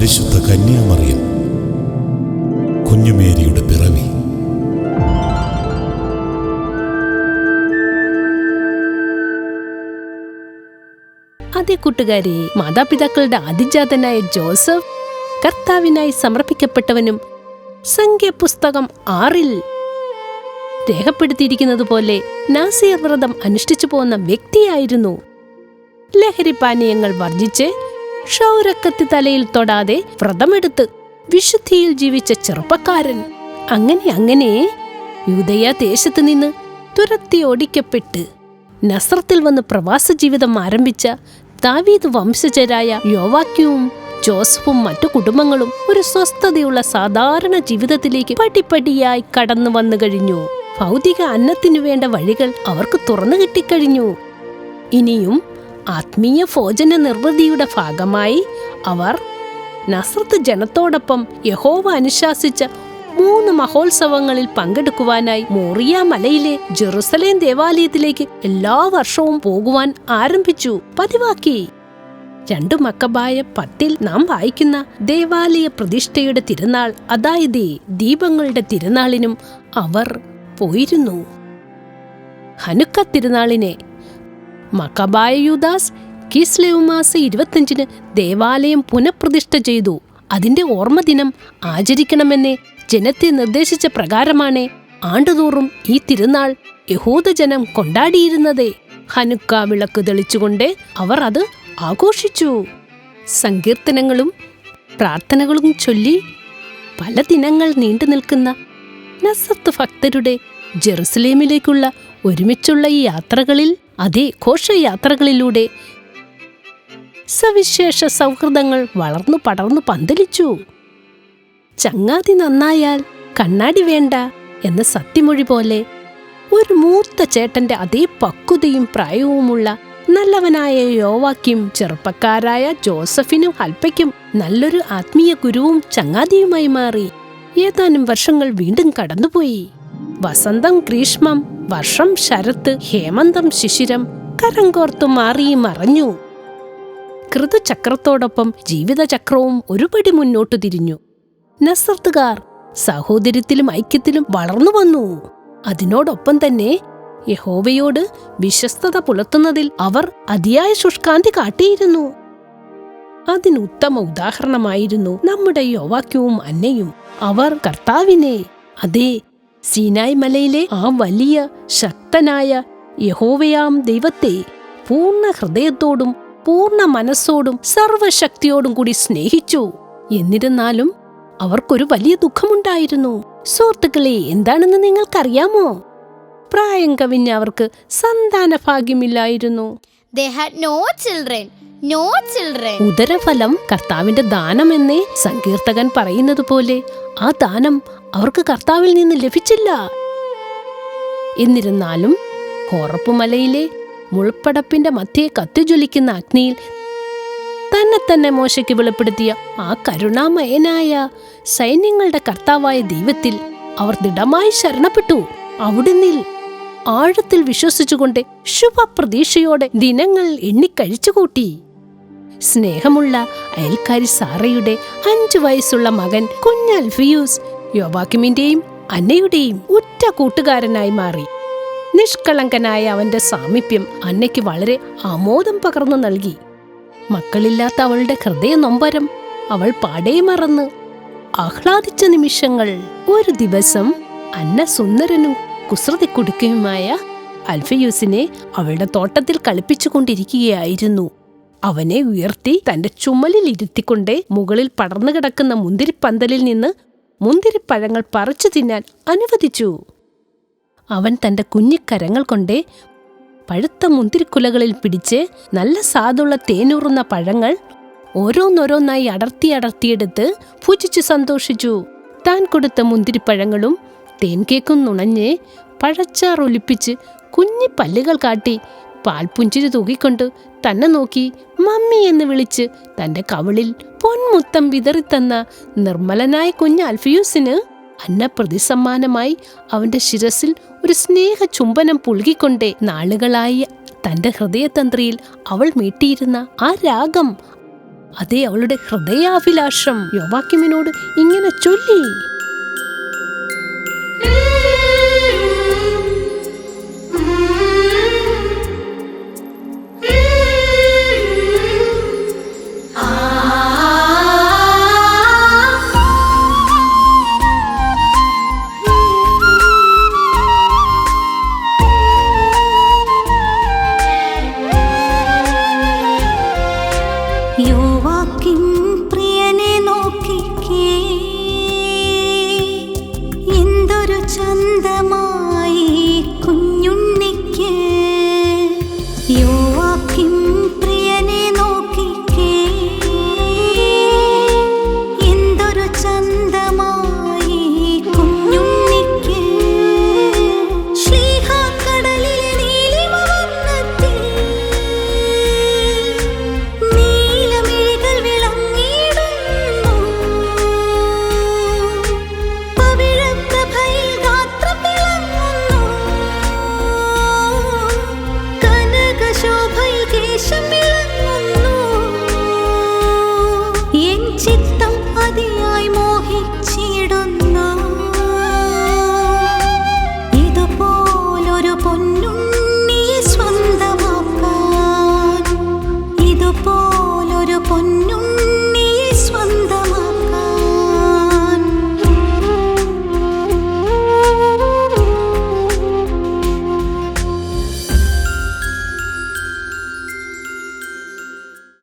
പരിശുദ്ധ കന്യാമറിയം. കുഞ്ഞുമേരിയുടെ പിറവി. അതേ കൂട്ടുകാരി മാതാപിതാക്കളുടെ ആദിജാതനായ ജോസഫ് കർത്താവിനായി സമർപ്പിക്കപ്പെട്ടവനും സംഖ്യപുസ്തകം ആറിൽ രേഖപ്പെടുത്തിയിരിക്കുന്നത് പോലെ നാസിയർ വ്രതം അനുഷ്ഠിച്ചു പോകുന്ന വ്യക്തിയായിരുന്നു. ലഹരി പാനീയങ്ങൾ വർജിച്ച് ക്ഷൗരക്കത്തി തലയിൽ തൊടാതെ വ്രതമെടുത്ത് വിശുദ്ധിയിൽ ജീവിച്ച ചെറുപ്പക്കാരൻ അങ്ങനെ അങ്ങനെ യൂതയ ദേശത്ത് നിന്ന് തുരത്തി ഓടിക്കപ്പെട്ട് നസ്രത്തിൽ വന്ന് പ്രവാസ ജീവിതം ആരംഭിച്ച ദാവീദ് വംശജരായ യോവാക്യവും ജോസഫും മറ്റു കുടുംബങ്ങളും ഒരു സ്വസ്ഥതയുള്ള സാധാരണ ജീവിതത്തിലേക്ക് പടിപടിയായി കടന്നു വന്നു കഴിഞ്ഞു. ഭൗതിക അന്നത്തിനു വേണ്ട വഴികൾ അവർക്ക് തുറന്നു കിട്ടിക്കഴിഞ്ഞു. ഇനിയും ആത്മീയ ഭോജന നിർവൃതിയുടെ ഭാഗമായി അവർ നസ്രത്ത് ജനത്തോടൊപ്പം യഹോവ അനുശാസിച്ച മൂന്ന് മഹോത്സവങ്ങളിൽ പങ്കെടുക്കുവാനായി മോറിയ മലയിലെ ജെറുസലേം ദേവാലയത്തിലേക്ക് എല്ലാ വർഷവും പോകുവാൻ ആരംഭിച്ചു. പതിവാക്കി. രണ്ടു മക്കബായ പത്തിൽ നാം വായിക്കുന്ന ദേവാലയ പ്രതിഷ്ഠയുടെ തിരുനാൾ അതായത് ദീപങ്ങളുടെ തിരുനാളിനും അവർ പോയിരുന്നു. ഹനുക്ക തിരുനാളിനെ മക്കബായ യുദാസ് കിസ്ലേവ് മാസം ഇരുപത്തഞ്ചിന് ദേവാലയം പുനഃപ്രതിഷ്ഠ ചെയ്തു. അതിന്റെ ഓർമ്മദിനം ആചരിക്കണമെന്ന് ജനത്തെ നിർദ്ദേശിച്ച പ്രകാരമാണ് ആണ്ടുതോറും ഈ തിരുനാൾ യഹൂദജനം കൊണ്ടാടിയിരുന്നത്. ഹനുക്ക വിളക്ക് തെളിച്ചുകൊണ്ട് അവർ അത് ആഘോഷിച്ചു. സങ്കീർത്തനങ്ങളും പ്രാർത്ഥനകളും ചൊല്ലി പല ദിനങ്ങൾ നീണ്ടു നിൽക്കുന്ന നസത്ത് ഭക്തരുടെ ജെറുസലേമിലേക്കുള്ള ഒരുമിച്ചുള്ള ഈ യാത്രകളിൽ അതേ ഘോഷയാത്രകളിലൂടെ സവിശേഷ സൗഹൃദങ്ങൾ വളർന്നു പടർന്നു പന്തലിച്ചു. ചങ്ങാതി നന്നായാൽ കണ്ണാടി വേണ്ട എന്ന സത്യമൊഴി പോലെ ഒരു മൂർത്ത ചേട്ടന്റെ അതേ പക്വതയും പ്രായവുമുള്ള നല്ലവനായ യോവാക്കും ചെറുപ്പക്കാരായ ജോസഫിനും അൽപ്പയ്ക്കും നല്ലൊരു ആത്മീയ ഗുരുവും ചങ്ങാതിയുമായി മാറി. ഏതാനും വർഷങ്ങൾ വീണ്ടും കടന്നുപോയി. വസന്തം ഗ്രീഷ്മം വർഷം ശരത്ത് ഹേമന്തം ശിശിരം കരങ്കോർത്തു മാറി മറഞ്ഞു. കൃതചക്രത്തോടൊപ്പം ജീവിതചക്രവും ഒരുപടി മുന്നോട്ടു തിരിഞ്ഞു. നസർത്തുകാർ സഹോദര്യത്തിലും ഐക്യത്തിലും വളർന്നു വന്നു. അതിനോടൊപ്പം തന്നെ യഹോവയോട് വിശ്വസ്തത പുലർത്തുന്നതിൽ അവർ അതിയായ ശുഷ്കാന്തി കാട്ടിയിരുന്നു. അതിനുത്തമ ഉദാഹരണമായിരുന്നു നമ്മുടെ യോവാക്യവും അന്നയും. അവർ കർത്താവിനെ അതേ സീനായ് മലയിലെ ആ വലിയ ശക്തനായ യഹോവയാം ദൈവത്തെ പൂർണ ഹൃദയത്തോടും പൂർണ മനസ്സോടും സർവശക്തിയോടും കൂടി സ്നേഹിച്ചു എന്നിരുന്നാലും അവർക്കൊരു വലിയ ദുഃഖമുണ്ടായിരുന്നു സുഹൃത്തുക്കളെ എന്താണെന്ന് നിങ്ങൾക്കറിയാമോ പ്രായം കവിഞ്ഞ അവർക്ക് സന്താന ഭാഗ്യമില്ലായിരുന്നു They had no children. No children. ഉദരഫലം കർത്താവിന്റെ ദാനമെന്നേ സങ്കീർത്തകൻ പറയുന്നത് പോലെ ആ ദാനം അവർക്ക് കർത്താവിൽ നിന്ന് ലഭിച്ചില്ല. എന്നിരുന്നാലും കോറപ്പുമലയിലെ മുൾപ്പടപ്പിന്റെ മധ്യേ കത്തിജ്വലിക്കുന്ന അഗ്നിയിൽ തന്നെ തന്നെ മോശയ്ക്ക് വെളിപ്പെടുത്തിയ ആ കരുണാമയനായ സൈന്യങ്ങളുടെ കർത്താവായ ദൈവത്തിൽ അവർ ദൃഢമായി ശരണപ്പെട്ടു. അവിടുന്നിൽ ആഴത്തിൽ വിശ്വസിച്ചുകൊണ്ട് ശുഭപ്രതീക്ഷയോടെ ദിനങ്ങൾ എണ്ണിക്കഴിച്ചുകൂട്ടി സ്നേഹമുള്ള അയൽക്കാരി സാറയുടെ അഞ്ചു വയസ്സുള്ള മകൻ കുഞ്ഞൽഫിയൂസ് യോവാക്കിമിന്റെയും അന്നയുടെയും ഉറ്റ കൂട്ടുകാരനായി മാറി. നിഷ്കളങ്കനായ അവന്റെ സാമീപ്യം അന്നയ്ക്ക് വളരെ ആമോദം പകർന്നു നൽകി. മക്കളില്ലാത്ത അവളുടെ ഹൃദയ നൊമ്പരം അവൾ പാടേ മറന്ന് ആഹ്ലാദിച്ച നിമിഷങ്ങൾ ഒരു ദിവസം അന്ന സുന്ദരനും കുസൃതി കുടുക്കയുമായ അൽഫയൂസിനെ അവളുടെ തോട്ടത്തിൽ കളിപ്പിച്ചുകൊണ്ടിരിക്കുകയായിരുന്നു അവനെ ഉയർത്തി തന്റെ ചുമലിൽ ഇരുത്തിക്കൊണ്ട് മുകളിൽ പടർന്നു കിടക്കുന്ന മുന്തിരിപ്പന്തലിൽ നിന്ന് മുന്തിരിപ്പഴങ്ങൾ പറിച്ചു തിന്നാൻ അനുവദിച്ചു. അവൻ തന്റെ കുഞ്ഞിക്കരങ്ങൾ കൊണ്ട് പഴുത്ത മുന്തിരിക്കുലകളിൽ പിടിച്ച് നല്ല സാധുള്ള തേനൂറുന്ന പഴങ്ങൾ ഓരോന്നോരോന്നായി അടർത്തി അടർത്തിയെടുത്ത് ഭുജിച്ച് സന്തോഷിച്ചു. താൻ കൊടുത്ത മുന്തിരിപ്പഴങ്ങളും തേൻകേക്കും നുണഞ്ഞ് പഴച്ചാർ ഒലിപ്പിച്ച് കുഞ്ഞി പല്ലുകൾ കാട്ടി പാൽപുഞ്ചിരി തൂകിക്കൊണ്ട് തന്നെ നോക്കി മമ്മി എന്ന് വിളിച്ച് തന്റെ കവിളിൽ പൊൻമുത്തം വിതറിത്തന്ന നിർമ്മലനായ കുഞ്ഞ് അൽഫിയൂസിന് അന്ന പ്രതിസമ്മാനമായി അവന്റെ ശിരസിൽ ഒരു സ്നേഹ ചുംബനം പുൽകിക്കൊണ്ടേ നാളുകളായി തന്റെ ഹൃദയതന്ത്രിയിൽ അവൾ മീട്ടിയിരുന്ന ആ രാഗം അതേ അവളുടെ ഹൃദയാഭിലാഷം യോവാക്യമിനോട് ഇങ്ങനെ ചൊല്ലി. yaşanmış